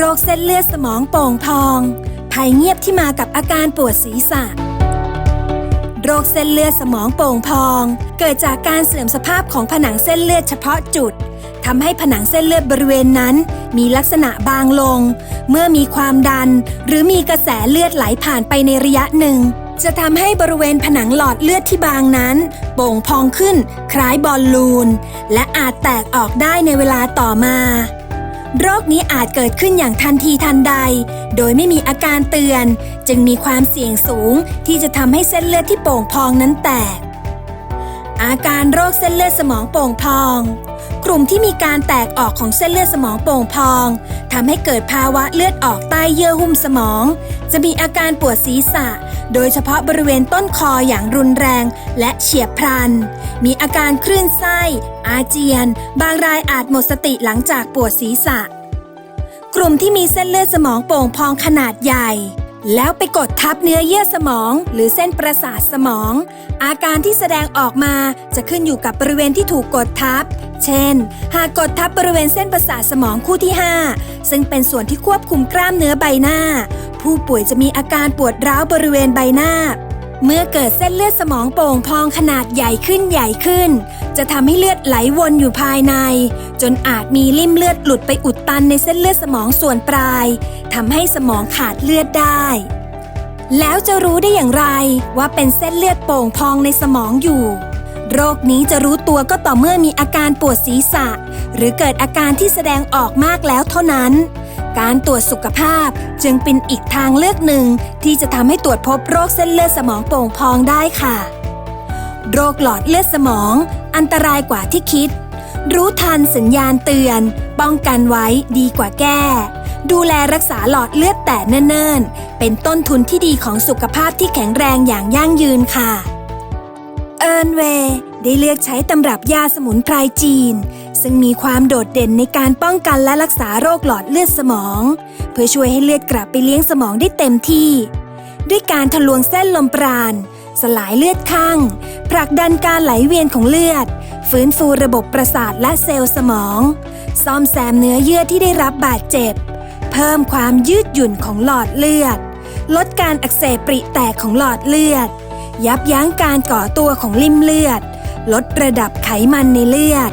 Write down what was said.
โรคเส้นเลือดสมองโป่งพอง ภัยเงียบที่มากับอาการปวดศีรษะ โรคเส้นเลือดสมองโป่งพอง เกิดจากการเสื่อมสภาพของผนังเส้นเลือดเฉพาะจุดทำให้ผนังเส้นเลือดบริเวณนั้น มีลักษณะบางลง เมื่อมีความดัน หรือมีกระแสเลือดไหลผ่านไปในระยะหนึ่ง จะทำให้บริเวณผนังหลอดเลือดที่บางนั้น โป่งพองขึ้น คล้ายบอลลูน และอาจแตกออกได้ในเวลาต่อมา โรคนี้อาจเกิดขึ้นอย่างทันทีทันใด โดยไม่มีอาการเตือน จึงมีความเสี่ยงสูงที่จะทำให้เส้นเลือดที่โป่งพองนั้นแตก อาการโรคเส้นเลือดสมองโป่งพอง กลุ่มที่มีการแตกออกของเส้นเลือดสมองโป่งพองทำให้เกิดภาวะเลือดออกใต้เยื่อหุ้มสมอง จะมีอาการปวดศีรษะ โดยเฉพาะบริเวณต้นคออย่างรุนแรงและเฉียบพลัน มีอาการคลื่นไส้ อาเจียน บางรายอาจหมดสติหลังจากปวดศีรษะ กลุ่มที่มีเส้นเลือดสมองโป่งพองขนาดใหญ่ แล้วไปกดทับเนื้อเยื่อสมอง หรือเส้นประสาทสมอง อาการที่แสดงออกมาจะขึ้นอยู่กับบริเวณที่ถูกกดทับ เช่น หากกดทับบริเวณเส้นประสาทสมองคู่ที่ 5 ซึ่งเป็นส่วนที่ควบคุมกล้ามเนื้อใบหน้า ผู้ป่วยจะมีอาการปวดร้าวบริเวณใบหน้า เมื่อเกิดเส้นเลือดสมองโป่งพองขนาดใหญ่ขึ้นใหญ่ขึ้น จะทำให้เลือดไหลวนอยู่ภายใน จนอาจมีลิ่มเลือดหลุดไปอุดตันในเส้นเลือดสมองส่วนปลายทำให้สมองขาดเลือดได้ แล้วจะรู้ได้อย่างไรว่าเป็นเส้นเลือดโป่งพองในสมองอยู่ โรคนี้จะรู้ตัวก็ต่อเมื่อมีอาการปวดศีรษะ หรือเกิดอาการที่แสดงออกมากแล้วเท่านั้น การตรวจสุขภาพจึงเป็นอีกทางเลือกหนึ่ง ที่จะทำให้ตรวจพบโรคเส้นเลือดสมองโป่งพองได้ค่ะ โรคหลอดเลือดสมอง อันตรายกว่าที่คิด รู้ทันสัญญาณเตือน ป้องกันไว้ดีกว่าแก้ ดูแลรักษาหลอดเลือดแต่เนิ่นๆ เป็นต้นทุนที่ดีของสุขภาพที่แข็งแรงอย่างยั่งยืนค่ะเอิร์นเวย์ได้เลือกใช้ตำรับยาสมุนไพรจีน ซึ่งมีความโดดเด่นในการป้องกันและรักษาโรคหลอดเลือดสมอง เพื่อช่วยให้เลือดกลับไปเลี้ยงสมองได้เต็มที่ ด้วยการทะลวงเส้นลมปราณ สลายเลือดข้างผลักดันการไหลเวียนของเลือด ฟื้นฟูระบบประสาทและเซลล์สมอง ซ่อมแซมเนื้อเยื่อที่ได้รับบาดเจ็บ เพิ่มความยืดหยุ่นของหลอดเลือด ลดการอักเสบปริแตกของหลอดเลือด ยับยั้งการก่อตัวของลิ่มเลือด ลดระดับไขมันในเลือด